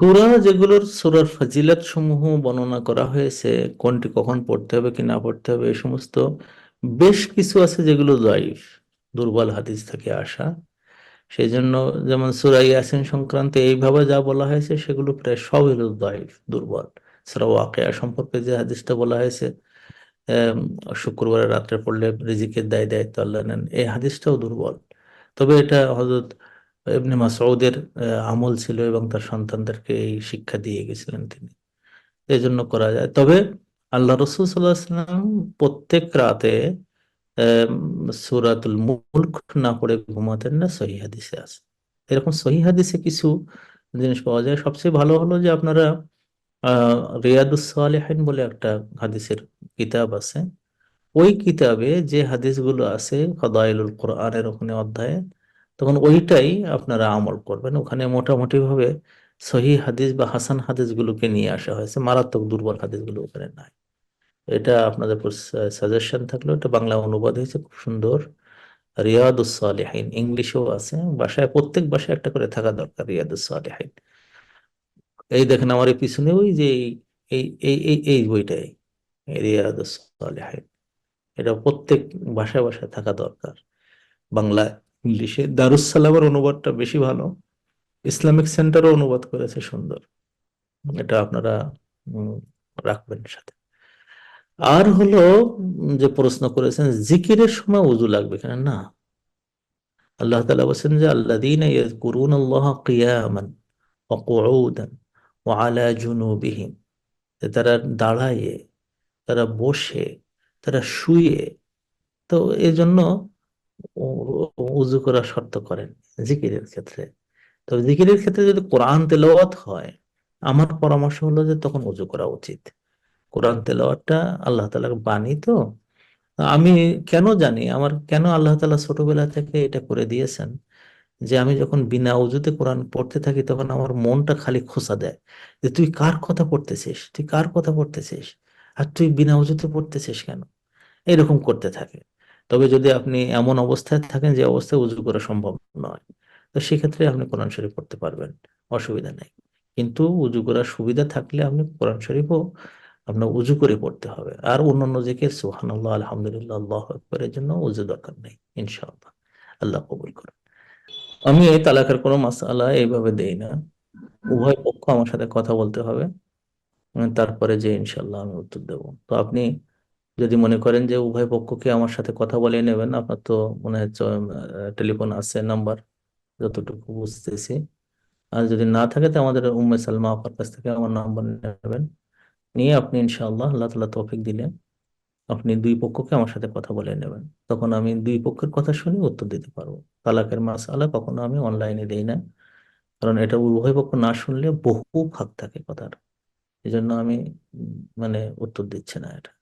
সূরা যেগুলোর সূরার ফজিলত সমূহ বর্ণনা করা হয়েছে, কোনটি কখন পড়তে হবে, কি না পড়তে হবে, এই সমস্ত বেশ কিছু আছে যেগুলো জয়ীফ দুর্বল হাদিস থেকে আসা। সেই জন্য যেমন সূরা ইয়াসিন সংক্রান্ত এইভাবে যা বলা হয়েছে, সেগুলো প্রায় সব হলো জয়ীফ দুর্বল। সূরা ওয়াকেয়া সম্পর্কে যে হাদিসটা বলা হয়েছে শুক্রবারের রাত্রে পড়লে রিজিকের দায় দায়িত্ব আল্লাহ নেন, এই হাদিসটাও দুর্বল। তবে এটা হযরত ইবনে মাসউদের আমল ছিল এবং তার সন্তানদেরকে এই শিক্ষা দিয়ে গেছিলেন তিনি। এই জন্য করা যায়। তবে আল্লাহ রসুল সাল্লাহ সাল্লাম প্রত্যেক রাতে সূরাতুল মুলক না পড়ে ঘুমাতেন না, সহিহ হাদিসে আছে। এরকম সহিহ হাদিসে কিছু জিনিস পাওয়া যায়। সবচেয়ে ভালো হলো যে আপনারা, আহ, রিয়াদুস সালেহিন বলে একটা হাদিসের কিতাব আছে। ওই কিতাবে যে হাদিসগুলো আছে, ফদাইলুল কোরআনের ওখানে অধ্যায়ে তখন ওইটাই আপনারা আমল করবেন। ওখানে মোটামুটি ভাবে সহি হাদিস বা হাসান হাদিসগুলোকে নিয়ে আসা হয়েছে। মারাত্মক দুর্বল হাদিসগুলো ওখানে নাই। এটা আপনাদের সাজেশন থাকল এটা বাংলা অনুবাদ হয়েছে, খুব সুন্দর। রিয়াদুস সালেহিন, ইংলিশেও আছে। বাসায়, প্রত্যেক বাসায় একটা করে থাকা দরকার, রিয়াদুস সালেহিন। এই দেখেন আমার এই পিছনে ওই যে এই এই এই বইটাই রিয়াদুস সালেহিন। এটা প্রত্যেক ভাষায় ভাষায় থাকা দরকার। বাংলা ইংলিশে দারুস সালামের অনুবাদটা বেশি ভালো। ইসলামিক সেন্টারও অনুবাদ করেছে সুন্দর। এটা আপনারা রাখবেন সাথে। আর হলো, যে প্রশ্ন করেছেন, জিকিরের সময় উজু লাগবে কেন? না। আল্লাহ তাআলা বলেছেন যে, আল্লাযীনা ইয়াযকুরুনাল্লাহা কিয়ামান ওয়া কুউদান ওয়া আলা জুনুবিহিম। যে তারা দাঁড়ায়, তারা বসে, তারা শুয়ে, তো এই জন্য উ- উজু করা শর্ত করেন জিকিরের ক্ষেত্রে। তো জিকিরের ক্ষেত্রে যদি কোরআন তেলাওয়াত হয়, আমার পরামর্শ হলো যে তখন উজু করা উচিত। কোরআন তেলাওয়াতটা আল্লাহ তাআলার বাণী তো। আমি কেন জানি, আমার কেন আল্লাহ তাআলা ছোটবেলা থেকে এটা করে দিয়েছেন? যে আমি যখন বিনা উজুতে কোরআন পড়তে থাকি, তখন আমার মনটা খালি খোঁচা দেয়। যে তুই কার কথা পড়তেছিস? তুই কার কথা পড়তেছিস? আর তুই বিনা উজুতে পড়তেছিস কেন? এরকম করতে থাকে। তবে যদি আপনি এমন অবস্থায় থাকেন যে অবস্থায় উজু করা সম্ভব নয়, তো সেক্ষেত্রে আপনি কোরআন শরীফ পড়তে পারবেন, অসুবিধা নেই। কিন্তু উজু করার সুবিধা থাকলে আপনি কোরআন শরীফও আপনার উজু করে পড়তে হবে। আর অন্যান্য জিকির, সুবহানাল্লাহ, আলহামদুলিল্লাহ, আল্লাহ আকবরের জন্য উজু দরকার নেই, ইনশাআল্লাহ। আল্লাহ কবুল করুন। আমি এই তালাকের কোনো মাসালা এইভাবে দেই না। উভয় পক্ষ আমার সাথে কথা বলতে হবে। তারপরে যে ইনশাল্লাহ আমি উত্তর দেব। তো আপনি যদি মনে করেন যে উভয় পক্ষকে আমার সাথে কথা বলে নেবেন, আপনার তো মনে হচ্ছে টেলিফোন আছে, নাম্বার, যতটুকু বুঝতেছি। আর যদি না থাকে তো আমাদের উম্মে সালমা আপার কাছ থেকে আমার নাম্বার নেবেন। নিয়ে আপনি ইনশাআল্লাহ আল্লাহ তালা তৌফিক দিলেন, আপনি দুই পক্ষকে আমার সাথে কথা বলে নেবেন। তখন আমি দুই পক্ষের কথা শুনে উত্তর দিতে পারব। তালাকের মাসালা কখনো আমি অনলাইনে দেই না। কারণ এটা উভয় পক্ষ না শুনলে বহু ভাগ থাকে কথার। এই জন্য আমি মানে উত্তর দিচ্ছি না এটা।